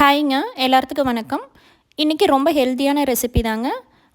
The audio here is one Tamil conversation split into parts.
ஹாய்ங்க எல்லாத்துக்கும் வணக்கம். இன்றைக்கி ரொம்ப ஹெல்த்தியான ரெசிபி தாங்க.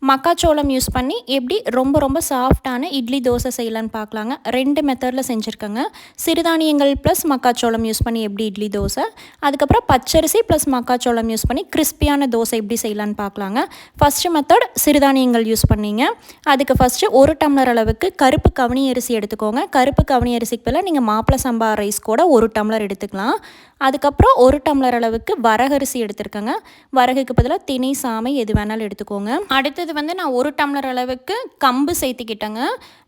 மக்காச்சோளம் யூஸ் பண்ணி எப்படி ரொம்ப ரொம்ப சாஃப்டான இட்லி தோசை செய்யலான்னு பார்க்கலாங்க. ரெண்டு மெத்தடில் செஞ்சுருக்கேங்க. சிறுதானியங்கள் ப்ளஸ் மக்காச்சோளம் யூஸ் பண்ணி எப்படி இட்லி தோசை அதுக்கப்புறம் பச்சரிசி ப்ளஸ் மக்காச்சோளம் யூஸ் பண்ணி கிறிஸ்பியான தோசை எப்படி செய்யலான்னு பார்க்கலாங்க. ஃபஸ்ட்டு மெத்தட் சிறுதானியங்கள் யூஸ் பண்ணிங்க. அதுக்கு ஃபஸ்ட்டு ஒரு டம்ளர் அளவுக்கு கருப்பு கவனி அரிசி எடுத்துக்கோங்க. கருப்பு கவனி அரிசிக்கு பதிலாக நீங்கள் மாப்பிள சம்பா ரைஸ் கூட ஒரு டம்ளர் எடுத்துக்கலாம். அதுக்கப்புறம் ஒரு டம்ளர் அளவுக்கு வரகரிசி எடுத்துருக்கேங்க. வரகுக்கு பதிலாக திணை சாமை எது வேணாலும் எடுத்துக்கோங்க. அடுத்தது வந்து நான் ஒரு டம்ளர் அளவுக்கு கம்பு சேர்த்திக்கிட்டேங்க.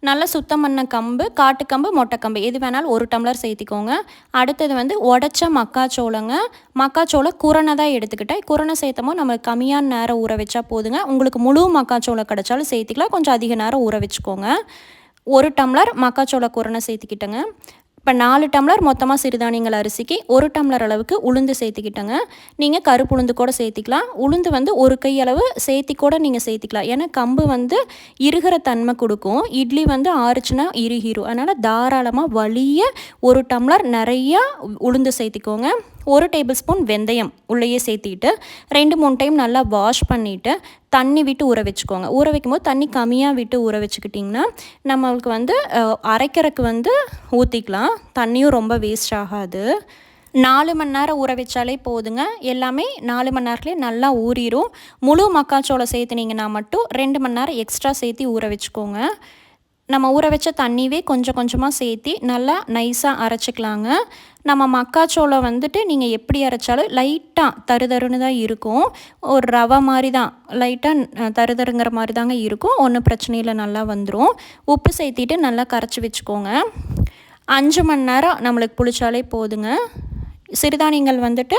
நல்லா சுத்தம் பண்ண கம்பு காட்டுக்கம்பு மொட்டைக்கம்பு எது வேணாலும் ஒரு டம்ளர் சேர்த்திக்கோங்க. அடுத்தது வந்து உடச்ச மக்காச்சோளங்க. மக்காச்சோளம் குரணை தான் எடுத்துக்கிட்டேன். குரணை சேர்த்தமோ நம்ம கம்மியான நேரம் ஊற வச்சா போதுங்க. உங்களுக்கு முழு மக்காச்சோளம் கிடச்சாலும் சேர்த்திக்கலாம். கொஞ்சம் அதிக நேரம் ஊற வச்சுக்கோங்க. ஒரு டம்ளர் மக்காச்சோள குரணை சேர்த்துக்கிட்டேங்க. இப்போ நாலு டம்ளர் மொத்தமாக சிறுதானியங்கள் அரிசிக்கு ஒரு டம்ளர் அளவுக்கு உளுந்து சேர்த்துக்கிட்டேங்க. நீங்கள் கருப்பு உளுந்து கூட சேர்த்திக்கலாம். உளுந்து வந்து ஒரு கையளவு சேர்த்தி கூட நீங்கள் சேர்த்திக்கலாம். ஏன்னா கம்பு வந்து இருகிற தன்மை கொடுக்கும். இட்லி வந்து ஆறுச்சுன்னா இறுகிரும். அதனால் தாராளமாக வலிய ஒரு டம்ளர் நிறையா உளுந்து சேர்த்திக்கோங்க. ஒரு டேபிள் ஸ்பூன் வெந்தயம் உள்ளேயே சேர்த்திட்டு ரெண்டு மூணு டைம் நல்லா வாஷ் பண்ணிவிட்டு தண்ணி விட்டு ஊற வச்சுக்கோங்க. ஊற வைக்கும்போது தண்ணி கம்மியாக விட்டு ஊற வச்சுக்கிட்டிங்கன்னா நம்மளுக்கு வந்து அரைக்கிறதுக்கு வந்து ஊற்றிக்கலாம் தண்ணியும் ரொம்ப வேஸ்ட் ஆகாது. நாலு மணி நேரம் ஊற வச்சாலே போதுங்க. எல்லாமே நாலு மணி நேரத்துலேயே நல்லா ஊறிடும் முழு மக்காச்சோளம் சேர்த்துனீங்கன்னா மட்டும் ரெண்டு மணி நேரம் எக்ஸ்ட்ரா சேர்த்து ஊற வச்சுக்கோங்க. நம்ம ஊற வச்ச தண்ணிவே கொஞ்சம் கொஞ்சமாக சேர்த்தி நல்லா நைஸாக அரைச்சிக்கலாங்க. நம்ம மக்காச்சோளம் வந்துட்டு நீங்கள் எப்படி அரைச்சாலும் லைட்டாக தருதருன்னு தான் இருக்கும். ஒரு ரவை மாதிரி தான் லைட்டாக தருதருங்கிற மாதிரி தாங்க இருக்கும். ஒன்றும் பிரச்சனை இல்லை நல்லா வந்துடும் உப்பு சேர்த்திட்டு நல்லா கரைச்சி வச்சுக்கோங்க. அஞ்சு மணி நேரம் நம்மளுக்கு புளிச்சாலே போதுங்க. சிறுதானியங்கள் வந்துட்டு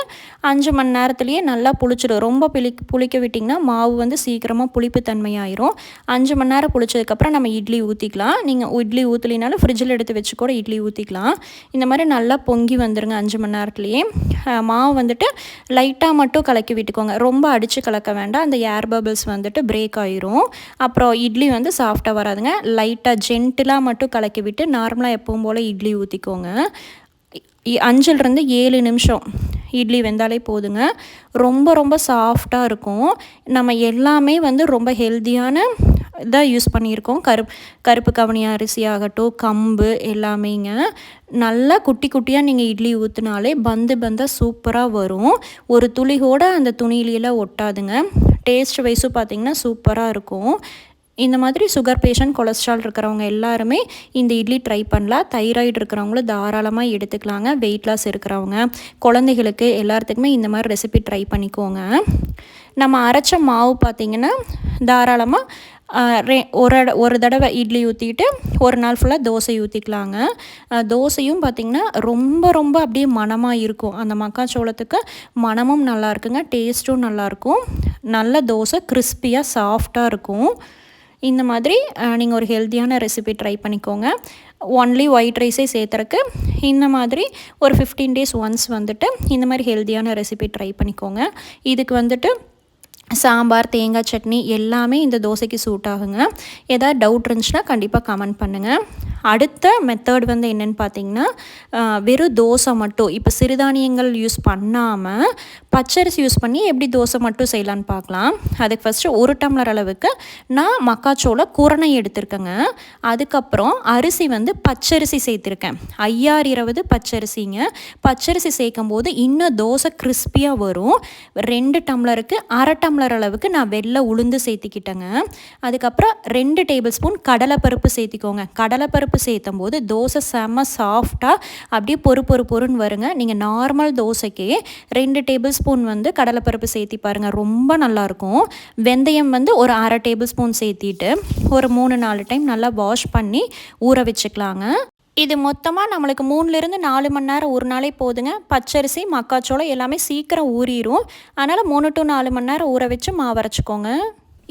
அஞ்சு மணி நேரத்துலேயே நல்லா புளிச்சிடும். ரொம்ப புளி புளிக்க விட்டிங்கன்னா மாவு வந்து சீக்கிரமாக புளிப்பு தன்மையாயிரும். அஞ்சு மணி நேரம் புளிச்சதுக்கப்புறம் நம்ம இட்லி ஊற்றிக்கலாம் நீங்கள் இட்லி ஊற்றலினாலும் ஃப்ரிட்ஜில் எடுத்து வச்சு கூட இட்லி ஊற்றிக்கலாம் இந்த மாதிரி நல்லா பொங்கி வந்துடுங்க அஞ்சு மணி நேரத்துலேயே. மாவு வந்துட்டு லைட்டாக மட்டும் கலக்கி விட்டுக்கோங்க. ரொம்ப அடித்து கலக்க வேண்டாம். அந்த ஏர் பபிள்ஸ் வந்துட்டு பிரேக் ஆயிரும். அப்புறம் இட்லி வந்து சாஃப்டாக வராதுங்க. லைட்டாக ஜென்டிலாக மட்டும் கலக்கி விட்டு நார்மலாக எப்பவும் போல் இட்லி ஊற்றிக்கோங்க அஞ்சுலேருந்து ஏழு நிமிஷம் இட்லி வெந்தாலே போதுங்க. ரொம்ப ரொம்ப சாஃப்டாக இருக்கும். நம்ம எல்லாமே வந்து ரொம்ப ஹெல்த்தியான இதாக யூஸ் பண்ணியிருக்கோம். கருப் கருப்பு கவனி அரிசி ஆகட்டும் கம்பு எல்லாமேங்க. நல்லா குட்டி குட்டியாக நீங்கள் இட்லி ஊற்றினாலே பந்து பந்தாக சூப்பராக வரும். ஒரு துளி கூட அந்த துணியிலெலாம் ஒட்டாதுங்க. டேஸ்ட் வைஸும் பார்த்திங்கன்னா சூப்பராக இருக்கும். இந்த மாதிரி சுகர் பேஷண்ட் கொலஸ்ட்ரால் இருக்கிறவங்க எல்லாருமே இந்த இட்லி ட்ரை பண்ணலாம். தைராய்டு இருக்கிறவங்களும் தாராளமாக எடுத்துக்கலாங்க. வெயிட் லாஸ் இருக்கிறவங்க குழந்தைகளுக்கு எல்லாத்துக்குமே இந்த மாதிரி ரெசிபி ட்ரை பண்ணிக்கோங்க. நம்ம அரைச்ச மாவு பார்த்திங்கன்னா தாராளமாக ரே ஒரு ஒரு தடவை இட்லி ஊற்றிட்டு ஒரு நாள் ஃபுல்லாக தோசை ஊற்றிக்கலாங்க தோசையும் பார்த்திங்கன்னா ரொம்ப ரொம்ப அப்படியே மனமாக இருக்கும். அந்த மக்காச்சோளத்துக்கு மனமும் நல்லா இருக்குங்க டேஸ்ட்டும் நல்லாயிருக்கும் நல்ல தோசை கிறிஸ்பியாக சாஃப்டாக இருக்கும். இந்த மாதிரி நீங்கள் ஒரு ஹெல்த்தியான ரெசிபி ட்ரை பண்ணிக்கோங்க. ஒன்லி ஒயிட் ரைஸே சேர்த்துறக்கு இந்த மாதிரி ஒரு ஃபிஃப்டீன் டேஸ் ஒன்ஸ் வந்துட்டு இந்த மாதிரி ஹெல்த்தியான ரெசிபி ட்ரை பண்ணிக்கோங்க. இதுக்கு வந்துட்டு சாம்பார் தேங்காய் சட்னி எல்லாமே இந்த தோசைக்கு சூட் ஆகுங்க. ஏதாவது டவுட் இருந்துச்சுன்னா கண்டிப்பாக கமெண்ட் பண்ணுங்கள் அடுத்த மெத்தட் வந்து என்னென்னு பார்த்தீங்கன்னா வெறும் தோசை மட்டும். இப்போ சிறுதானியங்கள் யூஸ் பண்ணாமல் பச்சரிசி யூஸ் பண்ணி எப்படி தோசை மட்டும் செய்யலான்னு பார்க்கலாம் அதுக்கு ஃபஸ்ட்டு ஒரு டம்ளர் அளவுக்கு நான் மக்காச்சோள குரணை எடுத்திருக்கேங்க. அதுக்கப்புறம் அரிசி வந்து பச்சரிசி சேர்த்துருக்கேன். ஐயாறு இருபது பச்சரிசிங்க. பச்சரிசி சேர்க்கும் போது இன்னும் தோசை கிறிஸ்பியாக வரும். ரெண்டு டம்ளருக்கு அரை டம்ளர் அளவுக்கு நான் வெள்ளை உளுந்து சேர்த்திக்கிட்டேங்க. அதுக்கப்புறம் ரெண்டு டேபிள் ஸ்பூன் கடலைப்பருப்பு சேர்த்திக்கோங்க. கடலைப்பருப்பு சேர்த்தும் போது தோசை செம்ம சாஃப்டாக அப்படியே பொறு பொறு பொருன்னு வருங்க. நீங்கள் நார்மல் தோசைக்கே ரெண்டு டேபிள் ஸ்பூன் வந்து கடலைப்பருப்பு சேர்த்தி பாருங்கள் ரொம்ப நல்லாயிருக்கும். வெந்தயம் வந்து ஒரு அரை டேபிள் ஸ்பூன் சேர்த்திட்டு ஒரு மூணு நாலு டைம் நல்லா வாஷ் பண்ணி ஊற வச்சுக்கலாங்க. இது மொத்தமாக நம்மளுக்கு மூணுலேருந்து நாலு மணி நேரம் ஒரு நாளே போதுங்க. பச்சரிசி மக்காச்சோளம் எல்லாமே சீக்கிரம் ஊறிடும் அதனால் மூணு டு நாலு மணி நேரம் ஊற வச்சு மாவரைச்சிக்கோங்க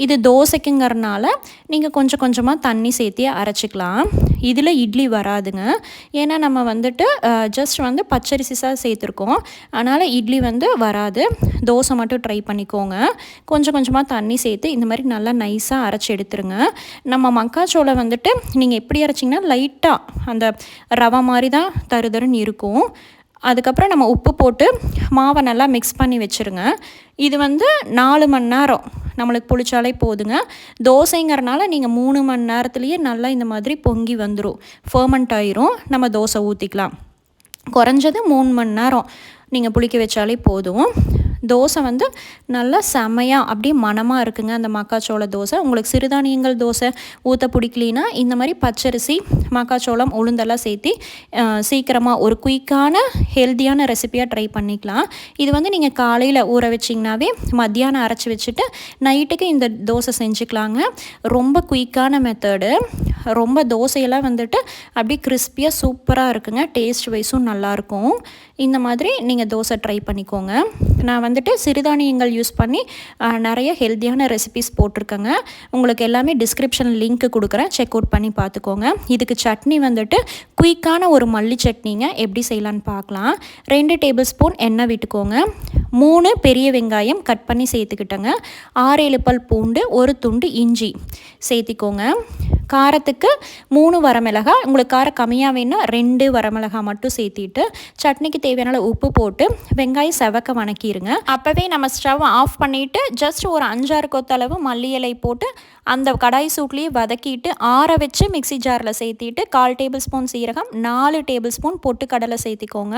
இது தோசைக்குங்கிறனால நீங்கள் கொஞ்சம் கொஞ்சமாக தண்ணி சேர்த்தி அரைச்சிக்கலாம். இதில் இட்லி வராதுங்க. ஏன்னா நம்ம வந்துட்டு ஜஸ்ட் வந்து பச்சரிசிஸாக சேர்த்துருக்கோம். அதனால் இட்லி வந்து வராது. தோசை மட்டும் ட்ரை பண்ணிக்கோங்க. கொஞ்சம் கொஞ்சமாக தண்ணி சேர்த்து இந்த மாதிரி நல்லா நைஸாக அரைச்சி எடுத்துருங்க. நம்ம மக்காச்சோளம் வந்துட்டு நீங்கள் எப்படி அரைச்சிங்கன்னா லைட்டாக அந்த ரவை மாதிரி தான் தருதருன்னு இருக்கும். அதுக்கப்புறம் நம்ம உப்பு போட்டு மாவை நல்லா மிக்ஸ் பண்ணி வச்சுருங்க. இது வந்து நாலு மணி நேரம் நம்மளுக்கு புளிச்சாலே போதுங்க. தோசைங்கிறனால நீங்கள் மூணு மணி நேரத்துலேயே நல்லா இந்த மாதிரி பொங்கி வந்துடும் ஃபர்மெண்ட் ஆயிரும். நம்ம தோசை ஊற்றிக்கலாம் குறைஞ்சது மூணு மணி நேரம் நீங்கள் புளிக்க வச்சாலே போதும். தோசை வந்து நல்லா செமையாக அப்படியே மணமாக இருக்குங்க. அந்த மக்காச்சோள தோசை. உங்களுக்கு சிறுதானியங்கள் தோசை ஊற்ற பிடிக்கலினா இந்த மாதிரி பச்சரிசி மக்காச்சோளம் உளுந்தெல்லாம் சேர்த்து சீக்கிரமாக ஒரு குயிக்கான ஹெல்த்தியான ரெசிபியாக ட்ரை பண்ணிக்கலாம். இது வந்து நீங்கள் காலையில் ஊற வச்சிங்கனாவே மத்தியானம் அரைச்சி வச்சுட்டு நைட்டுக்கு இந்த தோசை செஞ்சுக்கலாங்க. ரொம்ப குயிக்கான மெத்தடு ரொம்ப தோசையெல்லாம் வந்துட்டு அப்படியே கிறிஸ்பியாக சூப்பராக இருக்குங்க. டேஸ்ட் வைஸும் நல்லாயிருக்கும் இந்த மாதிரி நீங்கள் தோசை ட்ரை பண்ணிக்கோங்க. நான் வந்துட்டு சிறுதானியங்கள் யூஸ் பண்ணி நிறைய ஹெல்த்தியான ரெசிபிஸ் போட்டிருக்கேங்க. உங்களுக்கு எல்லாமே டிஸ்கிரிப்ஷன் லிங்க் கொடுக்குறேன். செக் அவுட் பண்ணி பார்த்துக்கோங்க. இதுக்கு சட்னி வந்துட்டு குயிக்கான ஒரு மல்லி சட்னிங்க. எப்படி செய்யலான்னு பார்க்கலாம். ரெண்டு டேபிள் ஸ்பூன் எண்ணெய் விட்டுக்கோங்க. மூணு பெரிய வெங்காயம் கட் பண்ணி சேர்த்துக்கிட்டேங்க. ஆறு ஏழு பல் பூண்டு ஒரு துண்டு இஞ்சி சேர்த்திக்கோங்க. காரத்துக்கு மூணு வரமிளகா உங்களுக்கு காரம் கம்மியாக வேணும் ரெண்டு வரமிளகா மட்டும் சேர்த்திட்டு சட்னிக்கு தேவையான உப்பு போட்டு வெங்காயம் செவக்க வணக்கிடுங்க அப்போவே நம்ம ஸ்டவ் ஆஃப் பண்ணிவிட்டு ஜஸ்ட் ஒரு அஞ்சாறு கொத்தளவு மல்லி இலை போட்டு அந்த கடாய் சூட்லேயே வதக்கிட்டு ஆற வச்சு மிக்சி ஜாரில் சேர்த்திட்டு கால் டேபிள் ஸ்பூன் சீரகம் நாலு டேபிள் ஸ்பூன் பொட்டுக்கடலை சேர்த்திக்கோங்க.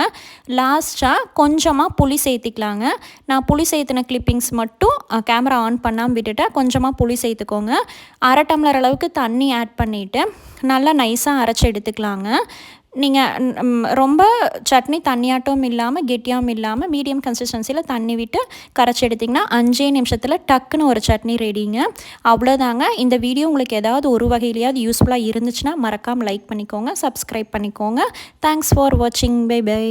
லாஸ்ட்டாக கொஞ்சமாக புளி சேர்த்திக்கலாங்க. நான் புளி சேர்த்தின கிளிப்பிங்ஸ் மட்டும் கேமரா ஆன் பண்ணாமல் விட்டுட்டேன். கொஞ்சமாக புளி சேர்த்துக்கோங்க. அரை டம்ளர் அளவுக்கு தண்ணி ஆட் பண்ணிவிட்டு நல்லா நைஸாக அரைச்சி எடுத்துக்கலாங்க. நீங்கள் ரொம்ப சட்னி தண்ணியாட்டம் இல்லாமல் கெட்டியாகவும் இல்லாமல் மீடியம் கன்சிஸ்டன்சியில் தண்ணி விட்டு கரைச்சி எடுத்திங்கன்னா அஞ்சே நிமிஷத்தில் டக்குன்னு ஒரு சட்னி ரெடிங்க அவ்வளோதாங்க இந்த வீடியோ உங்களுக்கு ஏதாவது ஒரு வகையிலையாவது யூஸ்ஃபுல்லாக இருந்துச்சுன்னா மறக்காமல் லைக் பண்ணிக்கோங்க சப்ஸ்கிரைப் பண்ணிக்கோங்க. தேங்க்ஸ் ஃபார் வாட்சிங் பை பை